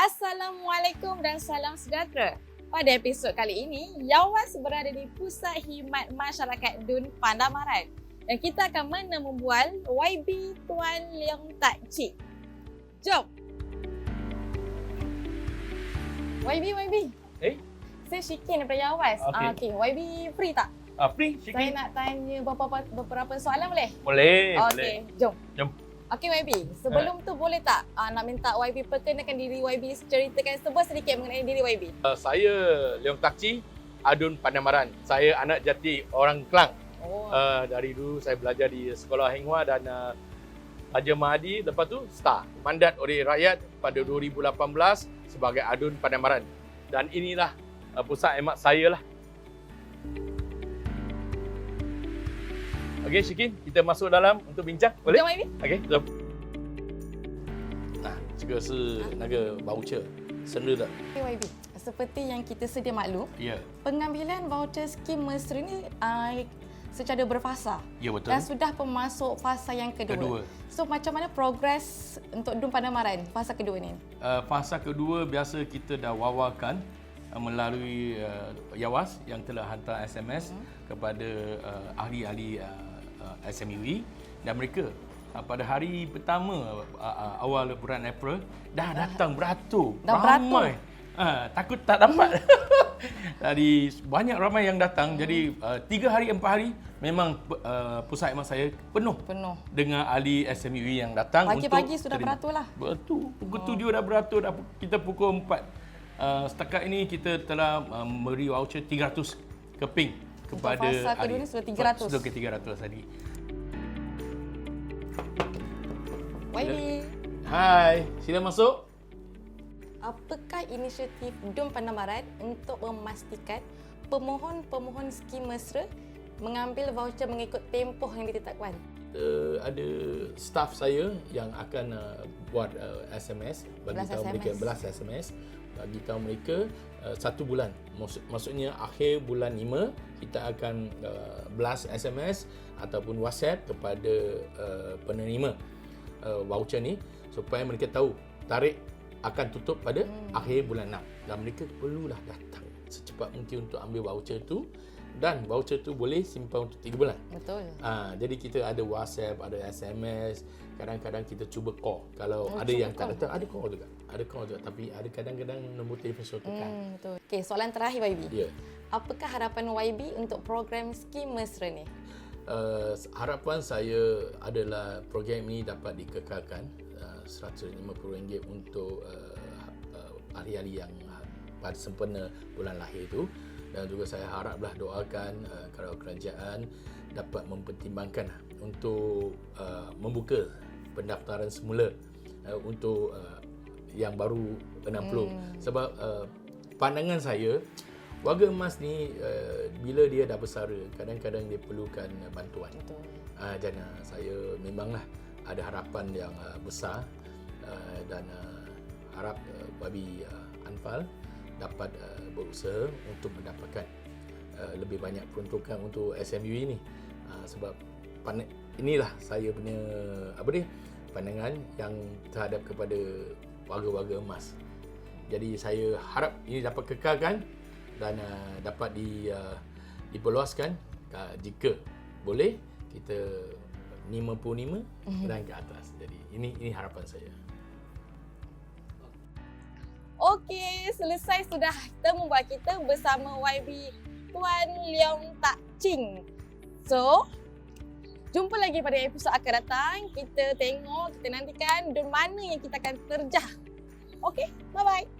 Assalamualaikum dan salam sejahtera. Pada episod kali ini, Yawas berada di Pusat Himat Masyarakat Dun Pandamaran dan kita akan mana membual YB Tuan Leong Tak Cik. Jom! YB, YB. Eh? Saya Syikin daripada Yawas. Okey. Ah, okay. YB free tak? Ah, free Saya sikit. nak tanya beberapa, beberapa soalan boleh? Boleh, Okey, boleh. jom. Jom. Okey YB, sebelum tu boleh tak uh, nak minta YB perkenalkan diri YB, ceritakan sebuah sedikit mengenai diri YB. Uh, saya Leong Takci, Adun Pandamaran. Saya anak jati orang Kelang. Oh. Uh, dari dulu saya belajar di Sekolah Heng Hua dan uh, Raja Mahadi. Lepas tu STAR. Mandat oleh rakyat pada 2018 sebagai Adun Pandamaran. Dan inilah uh, pusat emak saya lah. Okey Syikin, kita masuk dalam untuk bincang. Boleh? Jom YB. OK，走。啊，这个是那个 voucher，生日的。 Okay YB, seperti yang kita sedia maklum, Ya, pengambilan voucher skim mesra ni uh, secara berfasa ya betul. dan sudah pemasuk fasa yang kedua. Kedua. So macam mana progres untuk Dun Pandamaran fasa kedua ni? Uh, fasa kedua biasa kita dah wawarkan uh, melalui uh, Yawas yang telah hantar SMS Hmm. kepada uh, ahli-ahli uh, uh, SMUE dan mereka uh, pada hari pertama uh, uh, awal bulan April dah datang beratur. Dah beratur? ramai. Uh, takut tak dapat. Dari banyak ramai yang datang. Jadi uh, tiga hari empat hari memang uh, pusat emas saya penuh Penuh. dengan ahli SMUE yang datang Pagi-pagi sudah terima. beratur lah. Betul. Pukul tujuh dah beratur. Dah, kita pukul empat. Uh, setakat ini kita telah uh, memberi voucher 300 keping kepada fasa kedua ni sudah 300. Sudah ke 300 tadi. YB, Hai, sila masuk. apakah inisiatif Dun Pandamaran untuk memastikan pemohon-pemohon skim mesra mengambil voucher mengikut tempoh yang ditetapkan? Uh, ada staff saya yang akan uh, buat uh, SMS bagi Belas tahu mereka belas SMS bagi tahu mereka uh, satu bulan. Maksud, maksudnya akhir bulan 5 kita akan uh, belas SMS ataupun WhatsApp kepada uh, penerima uh, voucher ni supaya mereka tahu tarikh akan tutup pada hmm. akhir bulan 6 dan mereka perlulah datang secepat mungkin untuk ambil voucher tu dan voucher tu boleh simpan untuk 3 bulan Betul. Ah, jadi kita ada WhatsApp, ada SMS, kadang-kadang kita cuba call. Kalau Oh, ada yang tak call. datang, ada call juga. Ada call juga tapi ada kadang-kadang nombor telefon tekan. Hmm, betul. Okey, soalan terakhir YB. Ya. Apakah harapan YB untuk program skim mesra ni? Uh, harapan saya adalah program ini dapat dikekalkan uh, RM150 untuk uh, uh, ahli-ahli yang pada sempena bulan lahir itu dan juga saya haraplah doakan uh, kalau kerajaan dapat mempertimbangkan untuk uh, membuka pendaftaran semula uh, untuk uh, yang baru 60 hmm. sebab uh, pandangan saya warga emas ni uh, bila dia dah bersara kadang-kadang dia perlukan uh, bantuan. Betul. uh, dan uh, saya memanglah ada harapan yang uh, besar uh, dan uh, harap uh, Babi uh, Anfal dapat uh, berusaha untuk mendapatkan uh, lebih banyak peruntukan untuk SMU ini uh, sebab pan- inilah saya punya apa dia pandangan yang terhadap kepada warga-warga emas. Jadi saya harap ini dapat kekalkan dan uh, dapat di uh, diperluaskan uh, jika boleh kita 55 dan ke atas. Jadi ini ini harapan saya. Okey, selesai sudah temu buat kita bersama YB Tuan Leong Tak Ching. So, jumpa lagi pada episod akan datang. Kita tengok, kita nantikan di mana yang kita akan terjah. Okey, bye-bye.